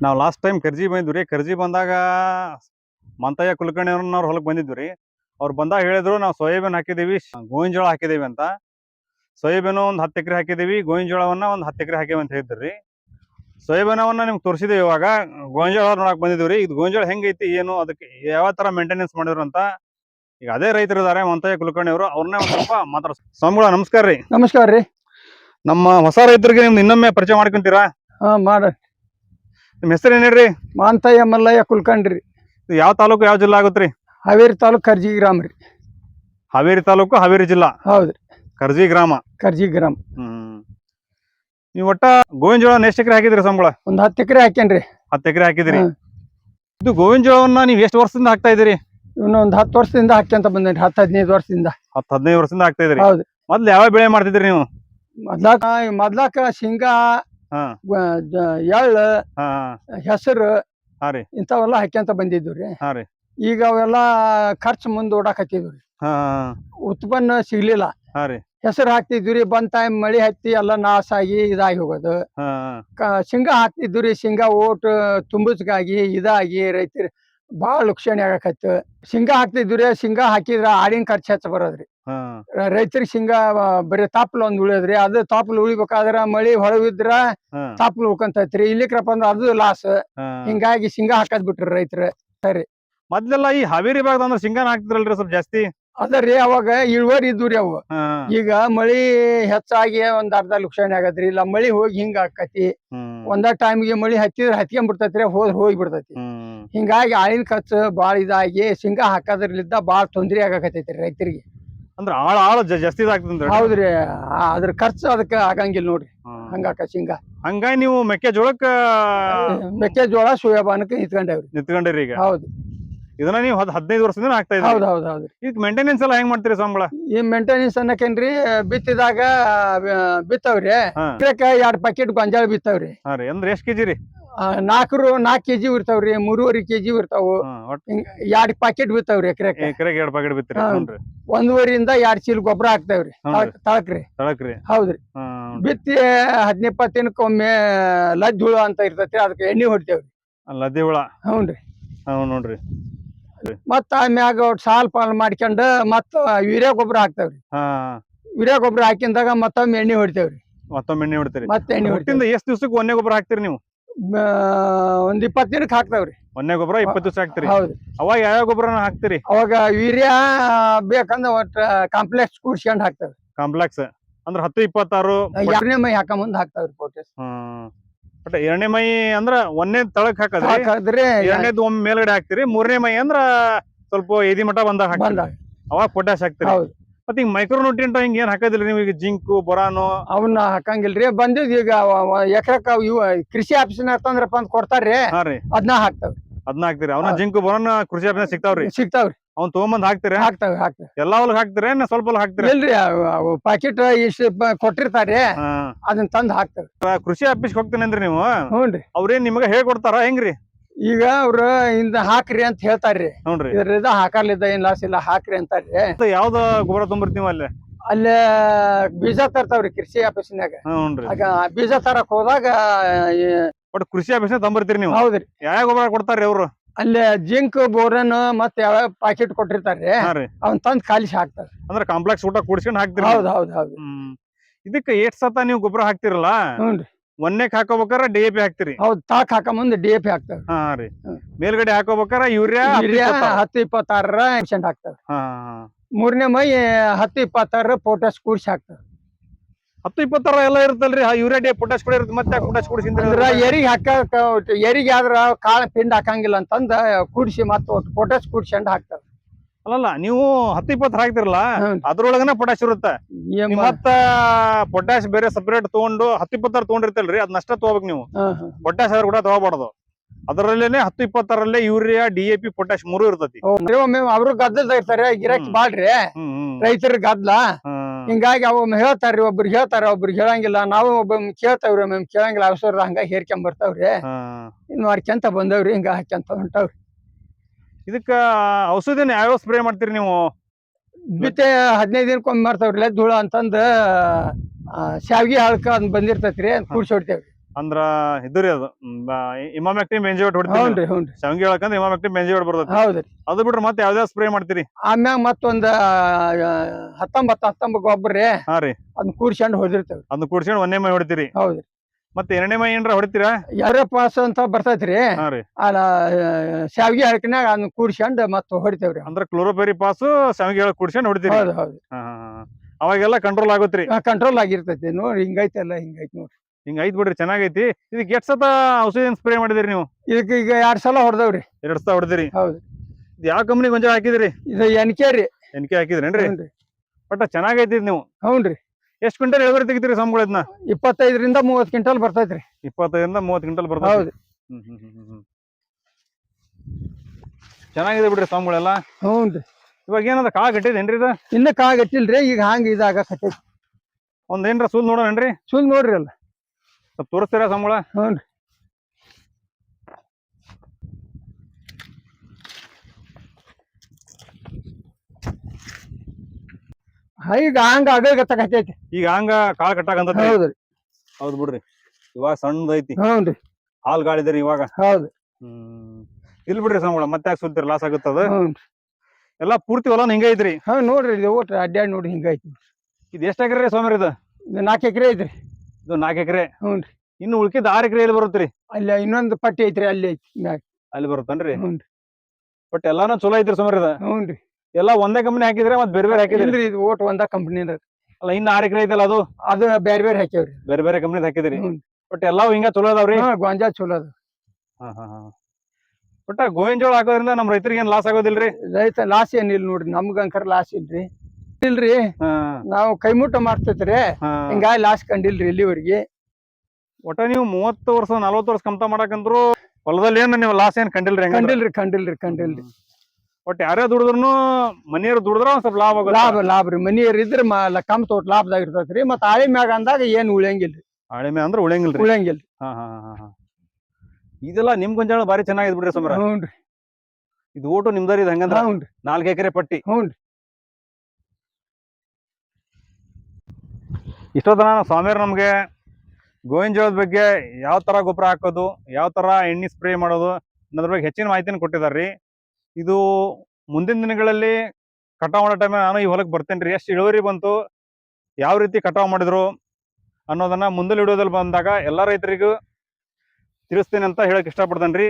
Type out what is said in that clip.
ನಾವು last time ಕರ್ಜಿ ಬಂದಿದ್ವಿ ರೀ. ಕರ್ಜಿ ಬಂದಾಗ ಮಂತಯ್ಯ ಕುಲಕರ್ಣಿ ಅವ್ರ ಹೊಲಕ್ಕೆ ಬಂದಿದ್ವಿ ರೀ. ಅವ್ರು ಬಂದಾಗ ಹೇಳಿದ್ರು ನಾವು ಸೋಯಾಬೀನ್ ಹಾಕಿದೀವಿ ಗೋವಿನ ಜೋಳ ಹಾಕಿದೀವಿ ಅಂತ. ಸೋಯಾಬೀನ್ ಒಂದು ಹತ್ತು ಎಕರೆ ಹಾಕಿದೀವಿ ಗೋವಿನ ಜೋಳವನ್ನ ಒಂದು ಹತ್ತು ಎಕರೆ ಹಾಕಿವಿ ಅಂತ ಹೇಳಿದ್ರು ರೀ. ಸೋಯಾಬೀನವನ್ನ ನಿಮ್ಗೆ ತೋರಿಸಿದೀವಿ ಇವಾಗ. ಗೋವಿನ ಜೋಳ ನೋಡಕ್ ಬಂದಿದ್ವಿ ರೀ. ಇದು ಗೋವಿನ ಜೋಳ ಹೆಂಗೈತಿ ಏನು ಅದಕ್ಕೆ ಯಾವ ತರ ಮೇಂಟೆನೆನ್ಸ್ ಮಾಡಿದ್ರು ಅಂತ. ಈಗ ಅದೇ ರೈತರು ಇದಾರೆ ಮಂತಯ್ಯ ಕುಲಕರ್ಣಿ ಅವರು ಅವ್ರನ್ನೇ ಒಂದು ಸ್ವಲ್ಪ ಮಾತಾಡ ಸ್ವಾಮಿಗಳ ನಮಸ್ಕಾರ ರೀ. ನಮಸ್ಕಾರ ರೀ. ನಮ್ಮ ಹೊಸ ರೈತರಿಗೆ ನಿಮ್ದು ಇನ್ನೊಮ್ಮೆ ಪರಿಚಯ ಮಾಡ್ಕೊಂತೀರಾ? ಹಾ ಮಾಡ ನಿಮ್ಮ ಹೆಸರು ಏನೇಳ್ರಿ ಮಾಂತಯ್ಯ ಮಲ್ಲಯ್ಯ ಕುಲ್ಕಂಡ್ರಿ ಯಾವ ತಾಲೂಕು ಯಾವ ಜಿಲ್ಲಾ ಆಗುತ್ತೆ ರೀ ಹಾವೇರಿ ತಾಲೂಕು ಕರ್ಜಿ ಗ್ರಾಮ ರೀ. ಹಾವೇರಿ ತಾಲೂಕು ಹಾವೇರಿ ಜಿಲ್ಲಾ? ಹೌದು ಕರ್ಜಿ ಗ್ರಾಮ? ಕರ್ಜಿ ಗ್ರಾಮ. ಹ್ಮ್ ನೀವು ಒಟ್ಟ ಗೋವಿನ ಜೋಳ ಎಷ್ಟು ಎಕರೆ ಹಾಕಿದ್ರಿ ಸಂಬಳ? ಒಂದ್ ಹತ್ತು ಎಕರೆ ಹಾಕೇನ್ರಿ ಹತ್ತು ಎಕರೆ ಹಾಕಿದ್ರಿ. ಹ್ಮ್. ಇದು ಗೋವಿನ ಜೋಳವನ್ನ ನೀವು ಎಷ್ಟು ವರ್ಷದಿಂದ ಹಾಕ್ತಾ ಇದ್ರಿ ಇವನ್ನ ಒಂದ್ ಹತ್ತು ವರ್ಷದಿಂದ ಹಾಕ್ಯಂತ ಬಂದೇನ್ರಿ ಹತ್ತು ಹದಿನೈದು ವರ್ಷದಿಂದ. ಹತ್ತು ಹದಿನೈದು ವರ್ಷದಿಂದ ಹಾಕ್ತಾ ಇದ್ರಿ ಹೌದ್ರಿ ಮೊದ್ಲು ಯಾವ ಬೆಳೆ ಮಾಡ್ತಿದ್ರಿ ನೀವು? ಮೊದ್ಲಾಕ ಮೊದ್ಲಾಕ ಶೇಂಗಾ ಎಳ್ಳು ಹೆಸರು ಇಂಥವೆಲ್ಲ ಹಾಕ್ಯಂತ ಬಂದಿದ್ವಿ ರೀ. ಈಗ ಅವೆಲ್ಲ ಖರ್ಚು ಮುಂದ್ ಓಡಾಕತ್ತಿದ್ವಿ ರೀ. ಉತ್ಪನ್ನ ಸಿಗ್ಲಿಲ್ಲ. ಹೆಸರು ಹಾಕ್ತಿದ್ವಿ ರೀ ಬಂದ್ ಟೈಮ್ ಮಳಿ ಹತ್ತಿ ಎಲ್ಲ ನಾಶ ಆಗಿ ಇದಾಗಿ ಹೋಗೋದು. ಶೇಂಗಾ ಹಾಕ್ತಿದ್ವಿ ರೀ ಶೇಂಗಾ ಓಟ್ ತುಂಬುಚ್ಗಾಗಿ ಇದಾಗಿ ರೈತರ ಭಾಳ ಲುಕ್ಷಣಿ ಆಗಕತ್ತು ಶೇಂಗಾ ಹಾಕ್ತಿದ್ವಿ ರೀ ಶೇಂಗಾ ಹಾಕಿದ್ರ ಆಡಿನ ಖರ್ಚು ಹೆಚ್ಚ ಬರೋದ್ರಿ. ರೈತರಿಗೆ ಶೇಂಗಾ ಬರೀ ತಾಪಲ್ ಒಂದ್ ಉಳಿಯೋದ್ರಿ ಅದು ತಾಪಲ್ ಉಳಿಬೇಕಾದ್ರ ಮಳಿ ಹೊಳವಿದ್ರ ತಾಪಲ್ ಉಳ್ಕೊಂತೈತ್ರಿ. ಇಲ್ಲಿಕ್ರಪ್ಪ ಅಂದ್ರ ಅದು ಲಾಸ್ ಹಿಂಗಾಗಿ ಶೇಂಗಾ ಹಾಕದ್ ಬಿಟ್ರಿ ರೈತರ. ಮೊದ್ಲೆಲ್ಲ ಈ ಹಾವೇರಿ ಭಾಗದ ಅಂದ್ರೆ ಶೇಂಗಾನ ಹಾಕ್ತಿದ್ರಲ್ರಿ ಸ್ವಲ್ಪ ಜಾಸ್ತಿ? ಅದರಿ ಅವಾಗ ಇಳುವರಿ ಇದ್ದೂರಿ ರೀ ಅವು ಈಗ ಮಳಿ ಹೆಚ್ಚಾಗಿ ಒಂದ್ ಅರ್ಧ ಲುಕ್ಷಣಿ ಆಗದ್ರಿ. ಇಲ್ಲ ಮಳಿ ಹೋಗಿ ಹಿಂಗ ಆಕತಿ. ಒಂದ ಟೈಮ್ಗೆ ಮಳಿ ಹತ್ತಿದ್ರ ಹತ್ಕೊಂಡ್ ರೀ ಹೋದ್ರ ಹೋಗಿ ಬಿಡ್ತೈತಿ ಹಿಂಗಾಗಿ ಆಳಿನ ಖರ್ಚು ಬಾಳ ಇದಾಗಿ ಶೇಂಗಾ ಹಾಕೋದ್ರಲಿದ್ದ ಬಾಳ ತೊಂದ್ರೆ ಆಗಕತ್ತೈತ್ರಿ ರೈತರಿಗೆ. ಅಂದ್ರ ಆಳ ಆಳ ಜಾಸ್ತಿ ಹೌದ್ರಿ ಅದ್ರ ಖರ್ಚು ಅದಕ್ಕ ಆಗಂಗಿಲ್ಲ ನೋಡ್ರಿ. ಹಂಗಾಕ ಶೇಂಗಾ. ಹಂಗಾಗಿ ನೀವು ಮೆಕ್ಕೆಜೋಳಕ್ಕ ಮೆಕ್ಕೆಜೋಳ ಸೋಯಾಬಾನಕ್ಕೆ ನಿಂತ್ಕೊಂಡೇವ್ರಿ. ನಿಂತ್ಕೊಂಡಿರಿ ಈಗ? ಹೌದು. ಇದನ್ನ ನೀವು ಹದ್ ಹದಿನೈದು ವರ್ಷದಿಂದ ಹಾಕ್ತಾ ಹೌದ್ ಹೌದ್ ಹೌದ್ರಿ ಈಗ ಮೇಂಟೆನೆನ್ಸ್ ಎಲ್ಲ ಹೆಂಗ್ ಮಾಡ್ತೀರಿ ಸಂಬಳ ಈ ಮೇಂಟೆನೆನ್ಸ್ ಅನ್ನಕೇನ್ರಿ ಬಿತ್ತಿದಾಗ ಆ, ಬಿತ್ತವ್ರಿ. ಹಾ. ಎಕ್ರೆಕ ಎರಡ್ ಪ್ಯಾಕೆಟ್ ಗೊಂಜಾಳ ಬಿತ್ತವ್ರಿ. ಹಾ ರೀ ಅಂದ್ರೆ ಎಷ್ಟ್ ಕೆಜಿ ರೀ? ಆ, ನಾಲ್ಕರು ನಾಲ್ಕ್ ಕೆಜಿ ಇರ್ತಾವ್ರಿ ಮೂರುವರೆ ಕೆಜಿ ಇರ್ತಾವು. ಹಾ ಒಟ್ ಹಿಂಗ್ ಎರಡ್ ಪ್ಯಾಕೆಟ್ ಬಿತ್ತವ್ರಿ ಎಕರೆಕ. ಎಕರೆಗೆ ಎರಡ್ ಪಾಕೆಟ್ ಬಿತ್ತೀರಿ ಹಾ. ಹ್ಞೂನ್ರಿ. ಒಂದೂವರೆಯಿಂದ ಎರಡ್ ಚೀಲ ಗೊಬ್ಬರ ಹಾಕ್ತೇವ್ರಿ ತಳಕ್ರಿ. ತಳಕ್ರಿ ಹೌದ್ರಿ. ಹಾ ಬಿತ್ತಿ ಹದಿನಿಪ್ಪತ್ತು ದಿನಕ್ಕೊಮ್ಮೆ ಲದ್ದಿ ಹುಳ ಅಂತ ಇರ್ತೈತಿ ಅದಕ್ಕೆ ಎಣ್ಣೆ ಹೊಡಿತೇವ್ರಿ. ಲದ್ದಿ ಹುಳ. ಹ್ಞೂನ್ರಿ. ಹ್ಞೂ ನೋಡ್ರಿ ಮತ್ತ ಆಮ್ಯಾಗ ಸಾಲ್ ಪಾಲ್ ಮಾಡ್ಕೊಂಡ್ ಮತ್ತ ಯೂರಿಯಾ ಗೊಬ್ಬರ ಹಾಕ್ತೇವ್ರಿ. ಹಾ. ಯೂರಿಯಾ ಗೊಬ್ಬರ ಹಾಕಿಂದಾಗ ಮತ್ತೊಮ್ಮೆ ಎಣ್ಣೆ ಹೊಡಿತೇವ್ರಿ. ಮತ್ತೊಮ್ಮೆ ಎಣ್ಣೆ ಹೊಡಿತೀರಿ. ಮತ್ತೆ ಎಣ್ಣೆ ಹೊಡಿತೇವ್ರಿ. ಹುಟ್ಟಿಂದ ಎಷ್ಟ್ ದಿವ್ಸಕ್ಕೆ ಒಂದೇ ಗೊಬ್ಬರ ಹಾಕ್ತೀರಿ ನೀವು? ಆ, ಒಂದ್ ಇಪ್ಪತ್ತು ದಿನಕ್ಕೆ ಹಾಕ್ತೇವ್ರಿ. ಒಂದೇ ಗೊಬ್ಬರ ಇಪ್ಪತ್ತು ದಿವಸ ಹಾಕ್ತೀರಿ. ಹೌದು. ಅವಾಗ ಯಾವ ಗೊಬ್ಬರನ ಹಾಕ್ತೀರಿ? ಅವಾಗ ಯೂರಿಯಾ ಬೇಕಂದ್ರ ಒಟ್ಟ ಕಾಂಪ್ಲೆಕ್ಸ್ ಕೂಡ್ಸ್ಕೊಂಡ್ ಹಾಕ್ತೇವ್ರಿ. ಕಾಂಪ್ಲೆಕ್ಸ್. ಅಂದ್ರೆ ಹತ್ತು ಇಪ್ಪತ್ತಾರು ಎರಡನೇ ಮೈ ಹಾಕ ಮುಂದ್ ಹಾಕ್ತಾವ್ರಿ ಪೊಟ್ಯಾಸ್ ಹ್ಮ್. ಬಟ್ ಎರಡನೇ ಮೈ ಅಂದ್ರ ಒಂದೇ ತಳಕ್ ಹಾಕದ್ರಿ. ಹಾಕಿದ್ರೆ ಎರಡನೇದು ಒಮ್ಮೆ ಮೇಲ್ಗಡೆ ಹಾಕ್ತಿರಿ ಮೂರನೇ ಮೈ ಅಂದ್ರ ಸ್ವಲ್ಪ ಎದಿ ಮಠ ಬಂದಾಗ ಹಾಕ್ತಿರಿ. ಬಂದಾಗ ಅವಾಗ ಪೊಟ್ಯಾಶ್ ಹಾಕ್ತಿರಿ. ಹೌದು. ಮತ್ ಹಿಂಗ್ ಮೈಕ್ರೋ ನ್ಯೂಟ್ರಿಯಂಟ್ ಹಿಂಗ್ ಏನ್ ಹಾಕೋದಿಲ್ಲ ನೀವು ಈಗ ಜಿಂಕು ಬೊರಾನು? ಅವನ್ನ ಹಾಕಂಗಿಲ್ರಿ. ಬಂದಿದ್ ಈಗ ಎಕರೆಕ ಇವ ಕೃಷಿ ಆಫೀಸ್ನ ತಂದ್ರಪ್ಪ ಅಂತ ಕೊಡ್ತಾರ್ರಿ. ಹಾ ರೀ. ಅದನ್ನ ಹಾಕ್ತಾವ್ರಿ. ಅದನ್ನ ಹಾಕ್ತಿರಿ. ಅವನ ಜಿಂಕ್ ಬೊರಾನ್ ಕೃಷಿ ಆಫೀಸ್ ಸಿಗ್ತಾವ್ರಿ. ಸಿಗ್ತಾವ್ರಿ. ಅವ್ನ್ ತಗೊಂಬಂದ್ ಹಾಕ್ತೀರಿ? ಹಾಕ್ತಾವ ಎಲ್ಲಾ ಹೊಲಕ್ ಹಾಕ್ತಿರಿ? ಏನ್ ಸ್ವಲ್ಪ ಹೊಲ ಹಾಕ್ತಿರಿ? ಇಲ್ರಿ ಶಿಪ್ ಕೊಟ್ಟಿರ್ತಾರ್ರಿ ಹಾ. ಅದನ್ನ ತಂದ್ ಹಾಕ್ತಾರ ಕೃಷಿ ಆಫೀಸ್ ಹೋಗ್ತೀನಿ ಅಂದ್ರಿ ನೀವು? ಹ್ಞೂನ್ರಿ ಅವ್ರೇನ್ ನಿಮ್ಗ ಹೇಳ್ಕೊಡ್ತಾರ ಹೆಂಗ್ರಿ? ಈಗ ಅವ್ರ ಇಂದ ಹಾಕ್ರಿ ಅಂತ ಹೇಳ್ತಾರ್ರಿ. ನೋಡ್ರಿ ಇದ್ರಿಂದ ಹಾಕಲಿದ್ದ ಏನ್ ಲಾಸ್ ಇಲ್ಲ ಹಾಕ್ರಿ ಅಂತಾರ್ರಿ. ಯಾವ್ದ ಗೊಬ್ಬರ ತುಂಬಿರ್ತೀವಿ ಅಲ್ಲಿ? ಅಲ್ಲೇ ಬೀಜ ತರ್ತಾವ್ರಿ ಕೃಷಿ ಆಫೀಸ್ನ್ಯಾಗ. ಹ್ಞೂನ್ರಿ ಆಗ ಬೀಜ ತರಕ್ ಹೋದಾಗ ಕೃಷಿ ಆಫೀಸ್ ತಂಬರ್ತೀರಿ ನೀವು? ಹೌದ್ರಿ. ಯಾವ ಗೊಬ್ಬರ ಕೊಡ್ತಾರ್ರಿ ಅವ್ರು? ಅಲ್ಲೇ ಜಿಂಕ್ ಬೋರನ್ ಮತ್ತ ಯಾವ ಪ್ಯಾಕೆಟ್ ಕೊಟ್ಟಿರ್ತಾರ್ರಿ ಅವನ್ ರೀ. ಅವ್ನ್ ತಂದ್ ಕಾಲಿಸಿ ಹಾಕ್ತಾರೆ. ಅಂದ್ರೆ ಕಾಂಪ್ಲೆಕ್ಸ್ ಊಟ ಕುಡ್ಸ್ಕೊಂಡ್ ಹಾಕ್ತಿರ ಹೌದ್ ಹೌದ್ ಹೌದ್. ಇದಕ್ಕೆ ಎಷ್ಟ್ ಸತ ನೀವು ಗೊಬ್ಬರ ಹಾಕ್ತಿರಲ್ಲ? ಹ್ಞೂನ್ರಿ ಒಂದಕ್ಕೆ ಹಾಕೋಬೇಕಾರ ಡಿ ಎ ಪಿ ಹಾಕ್ತಿರಿ? ಹೌದ್ ತಾಕ್ ಹಾಕ ಮುಂದೆ ಡಿ ಎ ಪಿ ಹಾಕ್ತಾರೆ. ಹಾ ರೀ. ಮೇಲ್ಗಡೆ ಹಾಕೋಬೇಕಾರ ಯೂರಿಯಾ ಯೂರಿಯಾ ಹತ್ತು ಇಪ್ಪತ್ತಾರರ ಹಾಕ್ತಾರೆ. ಮೂರನೇ ಮೈ ಹತ್ತು ಇಪ್ಪತ್ತಾರರ ಪೊಟ್ಯಾಸ್ ಕೂಡ್ಸಿ ಹಾಕ್ತಾರ. ಹತ್ತು ಇಪ್ಪತ್ತರ ಎಲ್ಲ ಇರುತ್ತಲ್ರಿ. ಆ ಯೂರಿಯಾ ಡಿ ಪೊಟ್ಯಾಶ್ ಕೂಡ ಇರುತ್ತೆ. ಮತ್ತೆ ಪೊಟ್ಯಾಶ್ ಕುಡಿಸಿದ್ರೆ ಎರಿಗೆ ಹಾಕ ಎರಿಗೆ ಆದ್ರ ಕಾಳ ಪಿಂಡ್ ಹಾಕಂಗಿಲ್ಲ ಅಂತಂದ ಮತ್ತೆ ಮತ್ತ ಪೊಟ್ಯಾಸ್ ಕೂಡಿಸ್ಕೊಂಡು ಹಾಕ್ತಾರೆ. ಅಲ್ಲಲ್ಲ ನೀವು ಹತ್ತು ಇಪ್ಪತ್ತು ಹಾಕ್ತಿರಲ್ಲ ಅದ್ರೊಳಗನೆ ಪೊಟ್ಯಾಶ್ ಇರುತ್ತೆ. ಮತ್ತ ಪೊಟ್ಯಾಶ್ ಬೇರೆ ಸಪರೇಟ್ ತಗೊಂಡು ಹತ್ತು ಇಪ್ಪತ್ತಾರು ತಗೊಂಡಿರ್ತಲ್ರಿ ಅದನ್ನಷ್ಟ ತಗೋಬೇಕು ನೀವು. ಪೊಟ್ಯಾಶ್ ಅದ್ರ ಕೂಡ ತಗೋಬಾರ್ದು. ಅದರಲ್ಲೇನೆ ಹತ್ತು ಇಪ್ಪತ್ತರಲ್ಲೇ urea D A P potash ಮೂರು ಇರ್ತತಿ. ಅವ್ರು ಗದ್ದಲ್ ಇರ್ತಾರೆ ಗಿರಾಕಿ. ಬಾಳ್ರಿ. ರೈತರ ಗದ್ಲ ಹ್ಮ್. ಹಿಂಗಾಗಿ ಅವ ಹೇಳ್ತಾರ್ರಿ ಒಬ್ರು ಹೇಳ್ತಾರ ಒಬ್ರು ಹೇಳಂಗಿಲ್ಲ. ನಾವು ಒಬ್ಬ ಕೇಳ್ತಾವ್ರಿ ಒಮ್ಮೆ ಕೇಳಂಗಿಲ್ಲ. ಅವಸರ ಹಂಗ ಹೇರ್ಕೊಂಡ್ ಬರ್ತಾವ್ರಿ. ಇನ್ ಇನ್ನು ಮಾಡ್ಕೊಂತ ಬಂದವ್ರಿ ಹಿಂಗ ಹಾಕ್ಯಂತ ಹೊಂಟಾವ್ರಿ. ಇದಕ್ಕ ಔಷಧಿನ ಯಾವ್ಯಾವ ಸ್ಪ್ರೇ ಮಾಡ್ತೀರಿ ನೀವು? ಬಿತ್ತೆ ಹದಿನೈದು ದಿನಕ್ಕೊಮ್ಮೆ ಮಾಡ್ತಾವ್ರಿ. ಧೂಳ ಅಂತಂದ ಶಾವಿಗೆ ಹಳ್ಕ ಅದ್ ಬಂದಿರ್ತೈತ್ರಿ ಅಂತ ಕೂಡ್ಸಿ ಹೊಡ್ತೇವ್ರಿ ಅಂದ್ರ ಇದ್ರಿ ಅದು. ಇಮಾಮೆಕ್ಟಿ ಮೆಂಜಿವಟ್ ಹೊಡ್ತೀವಿ ಹ್ಞೂನ್ರಿ ಶಂಗಿ ಹೇಳಕಂದ್ರೆ ಇಮಾಮೆಕ್ಟಿ ಹೊಡ್ ಬರ್ತೈತಿ. ಹೌದ್ರಿ. ಅದು ಬಿಟ್ರೆ ಮತ್ತೆ ಯಾವ್ದೇ ಸ್ಪ್ರೇ ಮಾಡ್ತೀರಿ? ಆಮ್ಯಾಗ ಮತ್ತೊಂದ ಹತ್ತೊಂಬತ್ತು ಹತ್ತೊಂಬತ್ತು ಗೊಬ್ಬರ ರೀ ಹಾ ರೀ. ಅದನ್ನ ಕೂಡ್ಸ್ಕೊಂಡು ಹೊಡಿರ್ತೇವೆ ಅದನ್ನ ಕೂಡ್ಸ್ಕೊಂಡು ಒಂದೇ ಮೈ ಹೊಡಿತೀರಿ. ಹೌದ್ರಿ. ಮತ್ತೆ ಎರಡನೇ ಮೈ ಏನ್ರ ಹೊಡಿತೀರಾ? ಎರೆ ಪಾಸ್ ಅಂತ ಬರ್ತೈತ್ರಿ. ಹಾ ರೀ. ಅಲ್ಲ ಶಾವಿಗೆ ಹಳಕಿನಾಗ ಅದನ್ನ ಕೂಡ್ಸ್ಕೊಂಡು ಮತ್ತೆ ಹೊಡಿತೇವ್ರಿ. ಅಂದ್ರ ಕ್ಲೋರೋಪೆರಿ ಪಾಸು ಶಾವಿಗೆ ಹೇಳಕ್ ಕೂಡ್ಸ್ಕೊಂಡು ಹೊಡಿತೀರಿ. ಹೌದು ಹೌದು. ಅವಾಗೆಲ್ಲ ಕಂಟ್ರೋಲ್ ಆಗುತ್ತೆ ಕಂಟ್ರೋಲ್ ಆಗಿರ್ತೈತಿ. ನೋಡ್ರಿ ಹಿಂಗೈತೆಲ್ಲ ಹಿಂಗೈತಿ ನೋಡ್ರಿ. ಹಿಂಗ ಐತ್ ಬಿಡ್ರಿ ಚೆನ್ನಾಗೈತಿ. ಇದಕ್ಕೆ ಎಷ್ಟ್ ಸತ ಔಷಧಿ ಸ್ಪ್ರೇ ಮಾಡಿದಿರಿ ನೀವು? ಇದಕ್ಕೆ ಈಗ ಎರಡ್ ಸಲ ಹೊಡೆದವ್ರಿ. ಎರಡ್ ಸಲ ಹೊಡೆದಿರಿ? ಹೌದು. ಯಾವ ಕಂಪ್ನಿ ಗೊಂಜಾಳ ಹಾಕಿದ್ರಿ? ಇದು ಎನ್ಕೆ ರೀ. ಎನ್ಕೆ ಹಾಕಿದ್ರೇನ್ರಿ? ಏನ್ರಿ ಬಟ್ ಚೆನ್ನಾಗೈತಿ ಇದ್ ನೀವು. ಹೌನ್ರಿ ಎಷ್ಟ್ ಕ್ವಿಂಟಲ್ ಇಳುವರಿ ತೆಗಿತೀರಿ ಸಂಬಳ ಇದನ್ನ ಇಪ್ಪತ್ತೈದರಿಂದ ಮೂವತ್ ಕ್ವಿಂಟಲ್ ಬರ್ತೈತ್ರಿ. ಇಪ್ಪತ್ತೈದರಿಂದ ಮೂವತ್ ಕ್ವಿಂಟಲ್ ಬರ್ತದೆ ಹೌದು. ಚೆನ್ನಾಗಿದೆ ಬಿಡ್ರಿ ಸಂಬಳ ಎಲ್ಲ. ಹ್ಞೂನ್ರಿ. ಇವಾಗ ಏನದ ಕಾಳು ಕಟ್ಟಿದೇನ್ರಿ ಇದು? ಇನ್ನ ಕಾಗಟ್ಟಿಲ್ರಿ ಈಗ ಹಂಗ ಇದಾಗಕತ್ತೈತಿ. ಒಂದ್ ಏನ್ರ ಸುಲ್ ನೋಡೋಣ ಸುಲ್ ನೋಡ್ರಿ ಅಲ್ಲ ಸ್ವಲ್ಪ ತೋರಿಸ್ತೀರಾ ಸಂಬಳ? ಹ್ಞೂ ಈಗ ಹಂಗ ಆಗಕತ್ತೈತಿ ಈಗ ಹಂಗ ಕಾಳು ಕಟ್ಟಾಕಂತ ಹೌದ್ರಿ ಹೌದ್ ಬಿಡ್ರಿ. ಇವಾಗ ಸಣ್ಣದೈತಿ ಹ್ಞೂನ್ರಿ ಹಾಲ್ ಗಾಳಿದ್ರಿ ಇವಾಗ. ಹೌದು. ಹ್ಮ್. ಇಲ್ ಬಿಡ್ರಿ ಸಂಬಳ ಮತ್ತೆ ಯಾಕೆ ಸುತ್ತೀರಿ? ಲಾಸ್ ಆಗುತ್ತದ ಹ್ಞೂನ್ರಿ ಎಲ್ಲಾ ಪೂರ್ತಿ ಹೊಲ ಹಿಂಗ ಐತ್ರಿ. ಹಾ ನೋಡ್ರಿ ಇದು ಓಟ್ರಿ ಅಡ್ಡಾಡಿ ನೋಡ್ರಿ ಹಿಂಗೈತಿ ಇದು ಎಷ್ಟ್ ಎಕರೆ ಸೋಮರಿ ಇದು? ಇದು ನಾಲ್ಕು ಎಕರೆ ಐತ್ರಿ. ಇದು ನಾಲ್ಕು ಎಕರೆ. ಹುನ್ರಿ ಇನ್ನು ಉಳ್ಕಿದ ಆರ್ ಎಕರೆ ಎಲ್ಲಿ ಬರುತ್ತ್ರಿ ಅಲ್ಲಿ ಇನ್ನೊಂದು ಪಟ್ಟಿ ಐತ್ರಿ ಅಲ್ಲಿ ಐತಿ. ಮ್ಯಾಗ. ಅಲ್ಲಿ ಬರುತ್ತನ್ರಿ? ಹುನ್ರಿ ಬಟ್ ಎಲ್ಲಾನು ಚಲೋ ಐತ್ರಿ ಸೋಮರಿ ಹ್ಞೂ ರೀ. ಎಲ್ಲಾ ಒಂದೇ ಕಂಪನಿ ಹಾಕಿದ್ರೆ ಮತ್ತೆ ಬೇರೆ ಬೇರೆ ಹಾಕಿದ್ರಿ? ಇಲ್ರಿ ಇದು ಓಟ್ ಒಂದ ಕಂಪ್ನಿ ಅಲ್ಲ ಇನ್ನ ಆರ್ ಎಕರೆ ಐತಲ್ಲ ಅದು? ಅದು ಬೇರೆ ಬೇರೆ ಹಾಕ್ಯಾವ್ರಿ. ಬೇರೆ ಬೇರೆ ಕಂಪನಿ ಹಾಕಿದ್ರಿ? ಹ್ಞೂ ಬಟ್ ಎಲ್ಲಾವು ಹಿಂಗ ಚಲೋ ಅದಾವ್ರಿ? ಹಾ ಗೊಂಜಾ ಚಲೋ ಅದ ಬಟ್ ಗೋವಿನ ಜೋಳ ಹಾಕೋದ್ರಿಂದ ನಮ್ ರೈತರಿಗೆ ಏನ್ ಲಾಸ್ ಆಗೋದಿಲ್ರಿ? ರೈತ ಲಾಸ್ ಏನಿಲ್ಲ ನೋಡ್ರಿ ನಮ್ಗಂಕರ್ ಲಾಸ್ ಇಲ್ರಿ. ಇಲ್ರಿ? ನಾವು ಕೈಮುಟ್ಟ ಮಾಡ್ತೈತ್ರಿ. ಹಿಂಗಾಯ್ ಹಿಂಗಾಗಿ ಲಾಸ್ ಕಂಡಿಲ್ರಿ ಇಲ್ಲಿವರೆಗೆ. ಒಟ್ಟ ನೀವು ಮೂವತ್ತು ವರ್ಷ ನಲ್ವತ್ತು ವರ್ಷ ಕಮತ ಮಾಡಕಂದ್ರು ಹೊಲದಲ್ಲಿ ಏನ್ ನೀವು ಲಾಸ್ ಏನ್ ಕಂಡಿಲ್ರಿ? ಕಂಡಿಲ್ರಿ ಕಂಡಿಲ್ರಿ ಕಂಡಿಲ್ರಿ. ಒಟ್ ಯಾರೇ ದುಡಿದ್ರು ಮನೆಯವ್ರು ದುಡಿದ್ರ ಒಂದ್ ಸ್ವಲ್ಪ ಲಾಭ ಲಾಭ ಲಾಭ ರೀ. ಇದ್ರೆ ಇದ್ರ ಕಮ್ ತೋಟ ಲಾಭದಾಗ ಇರ್ತೈತ್ರಿ. ಮತ್ತ ಆಳಿ ಮ್ಯಾಗ ಅಂದಾಗ ಏನ್ ಉಳಿಯಂಗಿಲ್ರಿ. ಆಳಿಮೆ ಅಂದ್ರೆ ಉಳಿಯಂಗಿಲ್ರಿ. ಉಳಿಯಂಗಿಲ್ರಿ. ಹಾ ಹಾ ಹಾ ಇದೆಲ್ಲ ನಿಮ್ ಗೊಂಜಾಳ ಬಾರಿ ಚೆನ್ನಾಗಿದೆ ಬಿಡ್ರಿ ಸಮರ. ರೀ ಇದು ಊಟ ನಿಮ್ದಾರಿ ಇದು ಹಂಗಂದ್ರ? ನಾಲ್ಕು ಎಕರೆ ಪಟ್ಟಿ. ಹ್ಞೂನ್ರಿ ಇಷ್ಟೊತ್ತನ ಸ್ವಾಮಿಯರು ನಮಗೆ ಗೋವಿನ ಜೋಳದ ಬಗ್ಗೆ ಯಾವ ತರ ಗೊಬ್ಬರ ಹಾಕೋದು, ಯಾವ ತರ ಎಣ್ಣೆ ಸ್ಪ್ರೇ ಮಾಡೋದು ಅನ್ನೋದ್ರ ಬಗ್ಗೆ ಹೆಚ್ಚಿನ ಮಾಹಿತಿನ ಕೊಟ್ಟಿದಾರ್ರಿ. ಇದು ಮುಂದಿನ ದಿನಗಳಲ್ಲಿ ಕಟಾವ್ ಮಾಡೋ ಟೈಮ್ ನಾನು ಈ ಹೊಲಕ್ಕೆ ಬರ್ತೇನೆ ರೀ ಎಷ್ಟು ಇಳುವರಿ ಬಂತು, ಯಾವ ರೀತಿ ಕಟಾವ್ ಮಾಡಿದ್ರು ಅನ್ನೋದನ್ನ ಮುಂದೆ ವಿಡಿಯೋದಲ್ಲಿ ಬಂದಾಗ ಎಲ್ಲ ರೈತರಿಗೂ ತಿಳಿಸ್ತೇನೆ ಅಂತ ಹೇಳಕ್ ಇಷ್ಟಪಡ್ತೇನೆ ರೀ